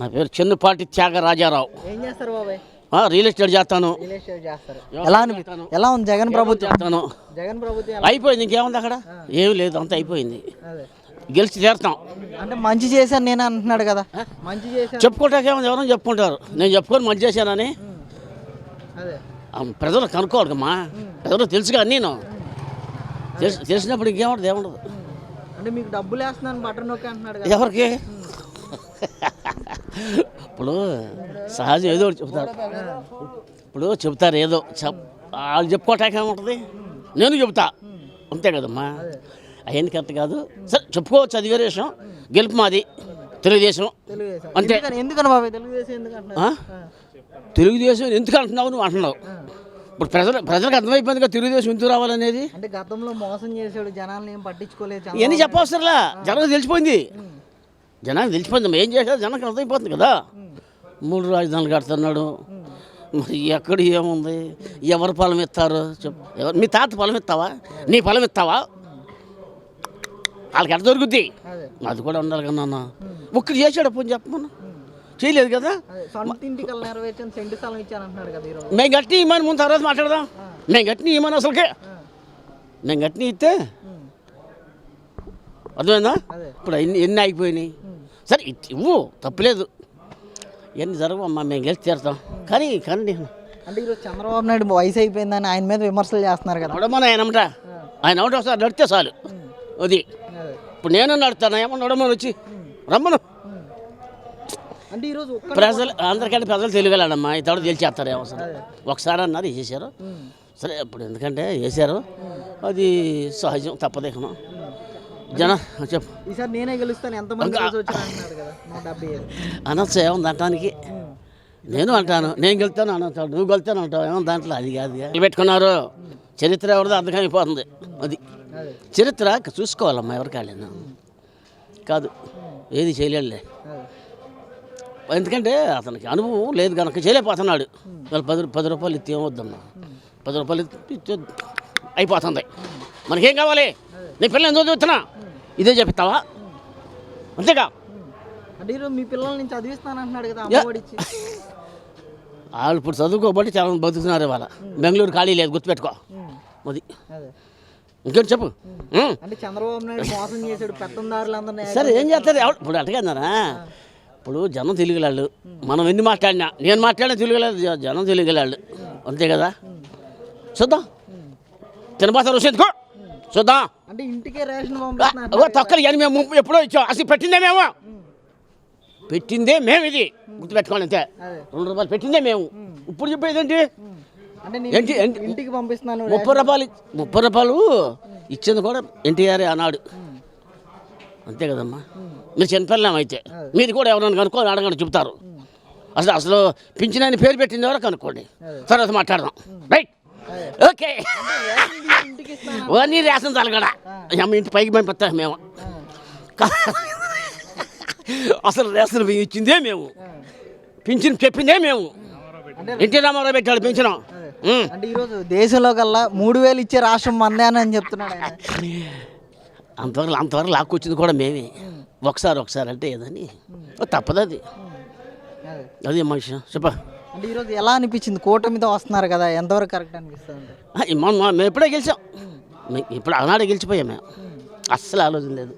నా పేరు చెన్నుపాటి త్యాగరాజారావు. ఏం చేస్తారు బాబాయ్? ఆ, రియల్ ఎస్టేట్ చేస్తాను. ఎలా ఎలా ఉంది జగన్ ప్రభుత్వం? చేస్తాను? జగన్ ప్రభుత్వం అయిపోయింది ఇంకేముంది అక్కడ? ఏమి లేదు అంత అయిపోయింది. అదే. గెలిచి తీరుతాం అంటే మంచి చేశాను నేను అంటున్నాడు కదా. మంచి చేశాను చెప్పుకోవటానికి ఏముంది ఎవరైనా చెప్పుకుంటారు. నేను చెప్పుకొని మంచి చేశానని. ప్రజలు కనుక్కోవాలమ్మా ప్రజలు తెలుసుగా నేను. తెలిసి తెలిసినప్పుడు ఇంకేముండదు ఏముండదు. అంటే మీకు డబ్బులు వేస్తున్నాను బటన్ నొక్కి అంటున్నాడు కదా. ఎవరికి? ఇప్పుడు సహజం ఏదో ఒకటి చెప్తారు ఇప్పుడు చెప్తారు ఏదో చెప్ వాళ్ళు చెప్పుకోవటానికి ఏముంటుంది? నేను చెబుతా. అంతే కదమ్మా. అవన్నీ కరెక్ట్ కాదు. సరే చెప్పుకోవచ్చు అది వేరే విషయం. గెలుపు మాది తెలుగుదేశం. అంతే. ఎందుకని బాబాయ్ తెలుగుదేశం ఎందుకు అంటున్నావు? నువ్వు అంటున్నావు? ఇప్పుడు ప్రజలు ప్రజలకు అర్థమైపోయింది కదా తెలుగుదేశం ఎందుకు రావాలనేది. అంటే గతంలో మోసం చేశాడు జనాల్ని ఏం పట్టించుకోలేదు ఇవన్నీ చెప్పవసరంలా. జనానికి తెలిసిపోయింది. జనానికి తెలిసిపోయింది. ఏం చేశారు జనానికి అర్థమైపోతుంది కదా. మూడు రాజధానులు కడుతున్నాడు. మరి ఎక్కడ ఏముంది? ఎవరు పొలం ఇస్తారు? చెప్పు. ఎవరు? మీ తాత పొలం ఇస్తావా? నీ పొలం ఇస్తావా? వాళ్ళకి ఎట్ట దొరుకుద్ది? అదే. కూడా ఉండాలి కదా నాన్న. ఒక్కడు చేశాడు పోనీ చెప్పమన్నా చేయలేదు కదా? మేము గట్టి ఇమ్మని ముందు తర్వాత మాట్లాడదాం. మేము గట్టిని ఇమ్మని అసలుకే. నేను గట్టిని ఇస్తే అర్థమైందా? ఇప్పుడు ఎన్ని ఎన్ని అయిపోయినాయి? సరే ఇవ్వు తప్పులేదు. ఎన్ని జరగవమ్మా మేము గెలిచి తీరుతాం. కానీ కానీ అంటే ఈరోజు చంద్రబాబు నాయుడు వయసు అయిపోయిందని ఆయన మీద విమర్శలు చేస్తున్నారు కదా. నడమని ఆయన అమ్మట ఆయన ఒకటి ఒకసారి నడితే చాలు. అది. ఇప్పుడు నేను నడుతాను? ఏమో నడమని వచ్చి రమ్మను. అంటే ఈరోజు ఒక్క ప్రజలు అందరికంటే ప్రజలు తెలియగలడమ్మా తోట తెలిచేస్తారు అవసరం ఒకసారి అన్నారు వేసేసారు సరే ఇప్పుడు ఎందుకంటే వేసారు అది సహజం తప్పదేకను జన చెప్పు. ఈసారి నేనే గెలుస్తాను. ఎంతమంది అనొచ్చు ఏముంది అంటానికి? నేను అంటాను నేను గెలుతాను అంటాడు నువ్వు గెలుతాను అంటావు ఏమో దాంట్లో? అది కాదు. పెట్టుకున్నారు. చరిత్ర ఎవరిదో అర్థమైపోతుంది. అది. చరిత్ర చూసుకోవాలమ్మా ఎవరికాళ్ళైనా కాదు ఏది చేయలేడులే అదే ఎందుకంటే అతనికి అనుభవం లేదు కనుక చేయలేకపోతున్నాడు. వాళ్ళు పది పది రూపాయలు ఇస్తే ఏమొద్దమ్మా పది రూపాయలు ఇస్తే అయిపోతుంది. మనకేం కావాలి? నీ పిల్లలు ఎందుకు చదువుతున్నా ఇదే చెప్తావా అంతేగా? అంటే ఈరోజు మీ పిల్లల్ని చదివిస్తాను అంటున్నాడు కదా వాళ్ళు ఇప్పుడు చదువుకోబట్టి చాలా మంది బతుకుతున్నారు ఇవాళ. బెంగళూరు ఖాళీ లేదు గుర్తుపెట్టుకో. అది. ఇంకేంటి చెప్పు. అంటే చంద్రబాబు నాయుడు మోసం చేశాడు పెత్తందారులందరినీ సరే ఏం చేస్తారు? ఎవరు? ఇప్పుడు అట్టగన్నారా ఇప్పుడు జనం తెలుగులాళ్ళు. మనం ఎన్ని మాట్లాడినా నేను మాట్లాడినా తెలుగులాళ్ళు జ- జనం తెలుగులాళ్ళు. అంతే కదా? చూద్దాం. తినబాత రుచి చూద్దాం. అంటే ఇంటికే రేషన్ తొక్కలు కానీ మేము ఎప్పుడో ఇచ్చాం. అసలు పెట్టిందే మేము. పెట్టిందే మేము ఇది. గుర్తుపెట్టుకోండి అంతే. రెండు రూపాయలు పెట్టిందే మేము. ఇప్పుడు చెప్పేది ఏంటి? ఇంటికి పంపిస్తున్నాను ముప్పై రూపాయలు ముప్పై రూపాయలు ఇచ్చింది కూడా ఎన్టీఆర్ అన్నాడు అంతే కదమ్మా. మీరు చిన్నపిల్లం అయితే. మీరు కూడా ఎవరైనా కనుక్కొని అడగండి చెప్తారు. అసలు అసలు పింఛన్ అని పేరు పెట్టింది ఎవరో కనుక్కోండి. తర్వాత మాట్లాడదాం. రైట్. ఓకే. రేషన్ బియ్యం ఇంటికి ఇస్తాను ఓ నీ రేషన్ తలగడ అమ్మ ఇంటి పైకి పంపిస్తాం మేము. అసలు రేషన్ బియ్యం ఇచ్చిందే మేము. పింఛన్ చెప్పిందే మేము. ఎన్టీ రామారావు పెట్టాడు పింఛనం. ఉం. అంటే ఈరోజు దేశంలో కల్లా మూడు వేలు ఇచ్చే రాష్ట్రం మందే అని చెప్తున్నాడు అంతవరకు అంతవరకు లాక్కొచ్చింది కూడా మేమే. ఒకసారి ఒకసారి అంటే ఏదని? అది. అదే. అది మా విషయం చెప్ప. అంటే ఈరోజు ఎలా అనిపించింది? కూటమితో వస్తున్నారు కదా ఎంతవరకు కరెక్ట్ అనిపిస్తుంది? మేము ఎప్పుడే గెలిచాం. ఇప్పుడు ఆనాడే గెలిచిపోయాం మేము. అస్సలు ఆలోచన లేదు.